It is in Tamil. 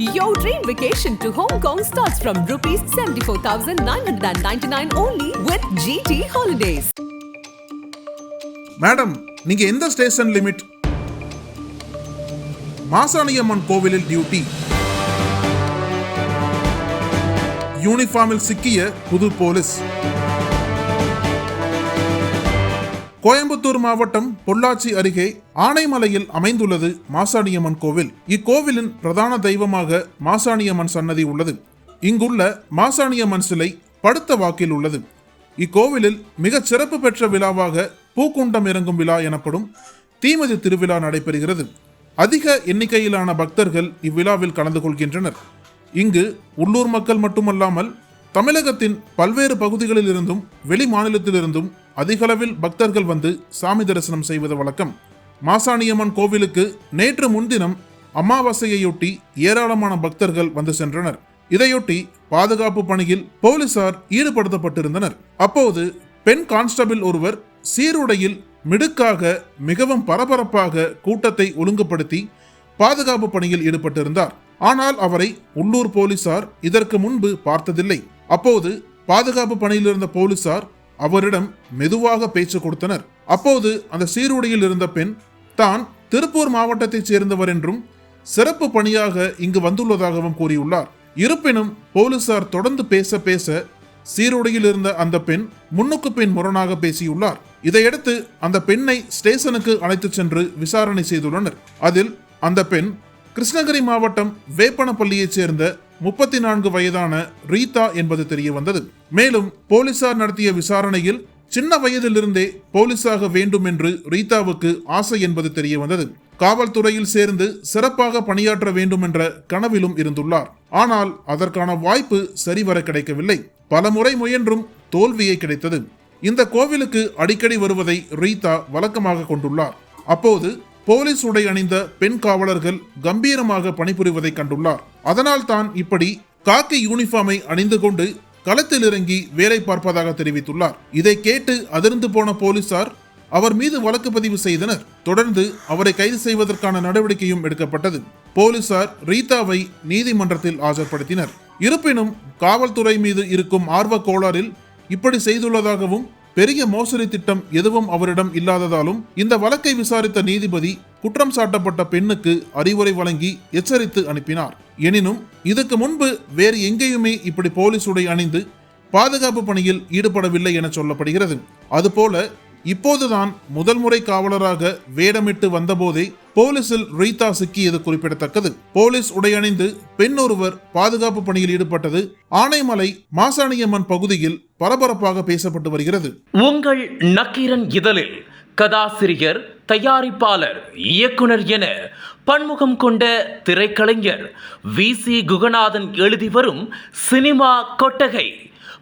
Your dream vacation to Hong Kong starts from rupees 74,999 only with GT Holidays. Madam நீங்க எந்த ஸ்டேஷன் லிமிட் மாசாணியம்மன் கோவிலில் டியூட்டி யூனிஃபார்மில் சிக்கிய புது போலீஸ் கோயம்புத்தூர் மாவட்டம் பொள்ளாச்சி அருகே ஆனைமலையில் அமைந்துள்ளது மாசாணியம்மன் கோவில். இக்கோவிலின் பிரதான தெய்வமாக மாசாணியம்மன் சன்னதி உள்ளது. இங்குள்ள மாசாணியம்மன் சிலை படுத்த வாக்கில் உள்ளது. இக்கோவிலில் மிகச் சிறப்பு பெற்ற விழாவாக பூக்குண்டம் இறங்கும் விழா எனப்படும் தீமதி திருவிழா நடைபெறுகிறது. அதிக எண்ணிக்கையிலான பக்தர்கள் இவ்விழாவில் கலந்து கொள்கின்றனர். இங்கு உள்ளூர் மக்கள் மட்டுமல்லாமல் தமிழகத்தின் பல்வேறு பகுதிகளில் இருந்தும் வெளி மாநிலத்திலிருந்தும் அதிகளவில் பக்தர்கள் வந்து சாமி தரிசனம் செய்வது வழக்கம். மாசாணியம்மன் கோவிலுக்கு நேற்று முன்தினம் அமாவாசையையொட்டி ஏராளமான பக்தர்கள் வந்து சென்றனர். இதையொட்டி பாதுகாப்பு பணியில் போலீசார் ஈடுபடுத்தப்பட்டிருந்தனர். அப்போது பெண் கான்ஸ்டபிள் ஒருவர் சீருடையில் மிடுக்காக மிகவும் பரபரப்பாக கூட்டத்தை ஒழுங்குபடுத்தி பாதுகாப்பு பணியில் ஈடுபட்டிருந்தார். ஆனால் அவரை உள்ளூர் போலீசார் இதற்கு முன்பு பார்த்ததில்லை. அப்போது பாதுகாப்பு பணியில் இருந்த போலீசார் அவரிடம் மெதுவாக பேச்சு கொடுத்தனர். அப்போது அந்த சீருடையில் இருந்த பெண் தான் திருப்பூர் மாவட்டத்தைச் சேர்ந்தவர் என்றும் சிறப்பு பணியாக இங்கு வந்துள்ளதாகவும் கூறியுள்ளார். இருப்பினும் போலீசார் தொடர்ந்து பேச பேச சீருடையில் இருந்த அந்த பெண் முன்னுக்கு பின் முரணாக பேசியுள்ளார். இதையடுத்து அந்த பெண்ணை ஸ்டேஷனுக்கு அழைத்துச் சென்று விசாரணை செய்துள்ளனர். அதில் அந்த பெண் கிருஷ்ணகிரி மாவட்டம் வேப்பனப்பள்ளியைச் சேர்ந்த முப்பத்தி நான்கு வயதான ரீதா என்பது தெரிய வந்தது. மேலும் போலீசார் நடத்திய விசாரணையில் சின்ன வயதிலிருந்தே போலீஸாக வேண்டும் என்று ரீதாவுக்கு ஆசை என்பது தெரிய வந்தது. காவல்துறையில் சேர்ந்து சிறப்பாக பணியாற்ற வேண்டும் என்ற கனவிலும் இருந்துள்ளார். ஆனால் அதற்கான வாய்ப்பு சரிவர கிடைக்கவில்லை. பலமுறை முயன்றும் தோல்வியே கிடைத்தது. இந்த கோவிலுக்கு அடிக்கடி வருவதை ரீதா வழக்கமாக கொண்டுள்ளார். அப்போது போலீஸ் உடை அணிந்த பெண் காவலர்கள் கம்பீரமாக பணிபுரிவதை கண்டுள்ளார். அதனால் தான் இப்படி காக்கி யூனிஃபார்மை அணிந்து கொண்டு களத்தில் இறங்கி வேலை பார்ப்பதாக தெரிவித்துள்ளார். இதை கேட்டு அதிர்ந்து போன போலீசார் அவர் மீது வழக்கு பதிவு செய்தனர். தொடர்ந்து அவரை கைது செய்வதற்கான நடவடிக்கையும் எடுக்கப்பட்டது. போலீசார் ரீதாவை நீதிமன்றத்தில் ஆஜர்படுத்தினர். இருப்பினும் காவல்துறை மீது இருக்கும் ஆர்வ கோளாறில் இப்படி செய்துள்ளதாகவும் பெரிய மோசடி திட்டம் எதுவும் அவரிடம் இல்லாததாலும் இந்த வழக்கை விசாரித்த நீதிபதி குற்றம் சாட்டப்பட்ட பெண்ணுக்கு அறிவுரை வழங்கி எச்சரித்து அனுப்பினார். எனினும் இதுக்கு முன்பு வேறு எங்கேயுமே இப்படி போலீஸ் உடை அணிந்து பாதுகாப்பு பணியில் ஈடுபடவில்லை என சொல்லப்படுகிறது. அதுபோல இப்போதுதான் முதல் முறை காவலராக வேடமிட்டு வந்தபோதே போலீசில் ரீதா சிக்கியது குறிப்பிடத்தக்கது. போலீஸ் உடையணிந்து பெண் ஒருவர் பாதுகாப்பு பணியில் ஈடுபட்டது. ஆனைமலை மாசாணியம்மன் பகுதியில் பரபரப்பாக பேசப்பட்டு வருகிறது. உங்கள் நக்கீரன் இதழில் கதாசிரியர் தயாரிப்பாளர் இயக்குனர் என பன்முகம் கொண்ட திரைக்கலைஞர் வி. சி. குகநாதன் எழுதி வரும் சினிமா கொட்டகை